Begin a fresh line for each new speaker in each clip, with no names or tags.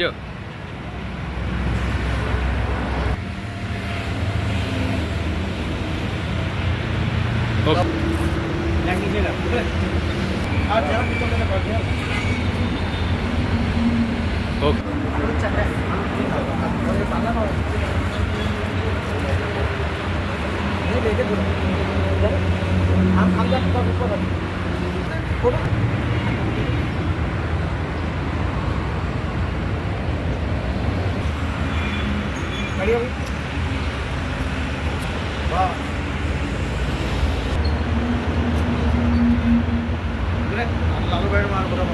보이시죠? 안 감자
부가 못
받아. આવ્યો લાલુભાઈ મારો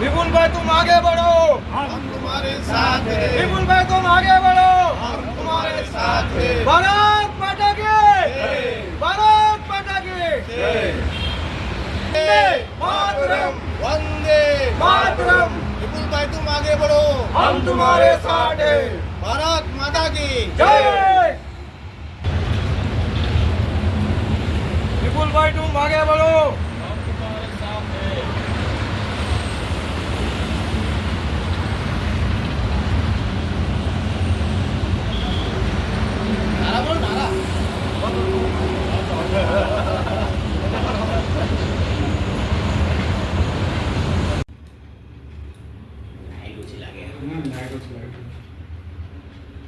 વિપુલભાઈ
તું આગે બળો. હમ
તમારે સાથ વિપુલભાઈ તું આગે બળો. ભારત માતા
કી
ભારત
માતા કી માતરમ! વંદે માતરમ!
વિપુલભાઈ તું આગે બઢો
હમ તુમ્હારે સાથ
હે ભારત માતા કી જય. વિપુલભાઈ તું આગે બઢો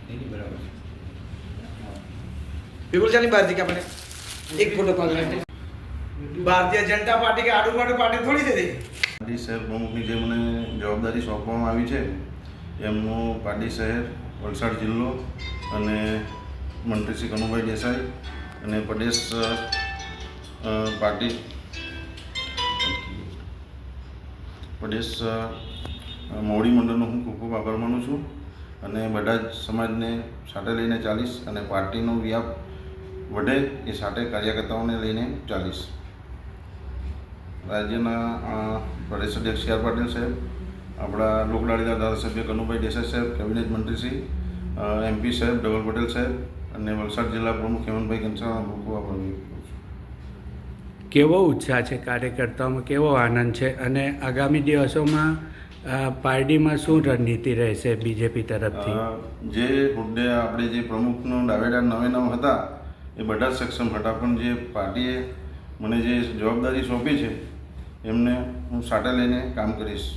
બરાબર વિપુલ ચાની બહારથી કે એક ફોટો પાડવા ભારતીય જનતા પાર્ટી કે આડુપાડુ પાર્ટી થોડી દીધી
પાર્ટી શહેર પ્રમુખની જે મને જવાબદારી સોંપવામાં આવી છે એમનું પાર્ટી શહેર વલસાડ જિલ્લો અને મંત્રી શ્રી કનુભાઈ દેસાઈ અને પ્રદેશ પાર્ટી પ્રદેશ મોવડી મંડળનો હું ખૂબ ખૂબ આભાર માનું છું. અને બધા જ સમાજને સાથે લઈને ચાલીશ અને પાર્ટીનો વ્યાપ વધે એ સાથે કાર્યકર્તાઓને લઈને ચાલીશ. રાજ્યના પ્રદેશ અધ્યક્ષ સી આર પાટીલ સાહેબ, આપણા લોકલાડીના ધારાસભ્ય કનુભાઈ દેસાઈ સાહેબ, કેબિનેટ મંત્રી શ્રી એમપી સાહેબ, ડબલ પટેલ સાહેબ અને વલસાડ જિલ્લા પ્રમુખ હેમંતભાઈ કંસાણા છું.
કેવો ઉત્સાહ છે કાર્યકર્તાઓમાં? કેવો આનંદ છે? અને આગામી દિવસોમાં પાર્ટીમાં શું રણનીતિ રહેશે બીજેપી તરફથી?
જે મુદ્દે આપણે જે પ્રમુખનો દાવેદાર નવે નવ હતા એ બધા સક્ષમ હતા. પણ જે પાર્ટીએ મને જે જવાબદારી સોંપી છે એમને હું સાટા લઈને કામ કરીશ.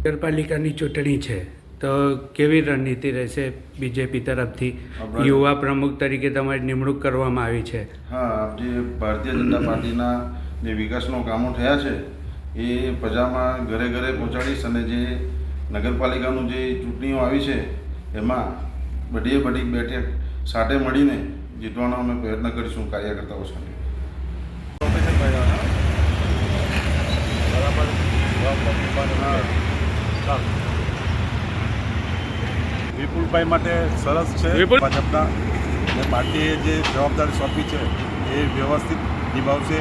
નગરપાલિકાની ચૂંટણી છે તો કેવી રણનીતિ રહેશે બીજેપી તરફથી? યુવા પ્રમુખ તરીકે તમારી નિમણૂક કરવામાં આવી છે.
હા જે ભારતીય જનતા પાર્ટીના જે વિકાસનો કામો થયા છે એ પ્રજામાં ઘરે ઘરે પહોંચાડીશ અને જે નગરપાલિકાનું જે ચૂંટણીઓ આવી છે એમાં બધીએ બધી બેઠક સાથે મળીને જીતવાનો અમે પ્રયત્ન કરીશું કાર્યકર્તાઓ સાથે
વિપુલભાઈ માટે સરસ છે
વિપુલ-
ભાજપના. અને પાર્ટીએ જે જવાબદારી સોંપી છે એ વ્યવસ્થિત નિભાવશે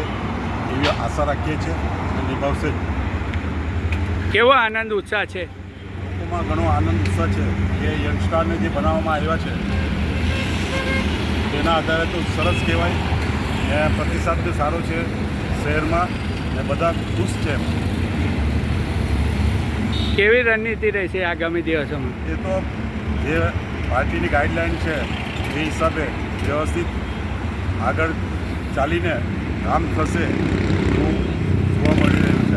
એવી આશા રાખીએ છીએ. નિભાવશે.
કેવો આનંદ ઉત્સાહ છે?
લોકોમાં ઘણો આનંદ ઉત્સાહ છે. કે યંગસ્ટારને જે બનાવવામાં આવ્યા છે તેના આધારે તો સરસ કહેવાય. એ પ્રતિસાદ બી સારો છે શહેરમાં ને બધા ખુશ છે
કેવી રણનીતિ રહેશે આગામી દિવસોમાં?
એ તો જે પાર્ટીની ગાઈડલાઈન છે એ હિસાબે વ્યવસ્થિત આગળ ચાલીને કામ થશે.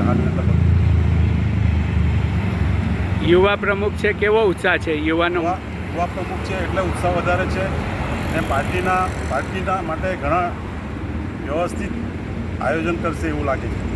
છે હાલના તબક્કે.
યુવા પ્રમુખ છે કેવો ઉત્સાહ છે યુવાનો?
યુવા યુવા પ્રમુખ છે એટલે ઉત્સાહ વધારે છે. અને પાર્ટીના પાર્ટીના માટે ઘણા વ્યવસ્થિત આયોજન કરશે એવું લાગે છે.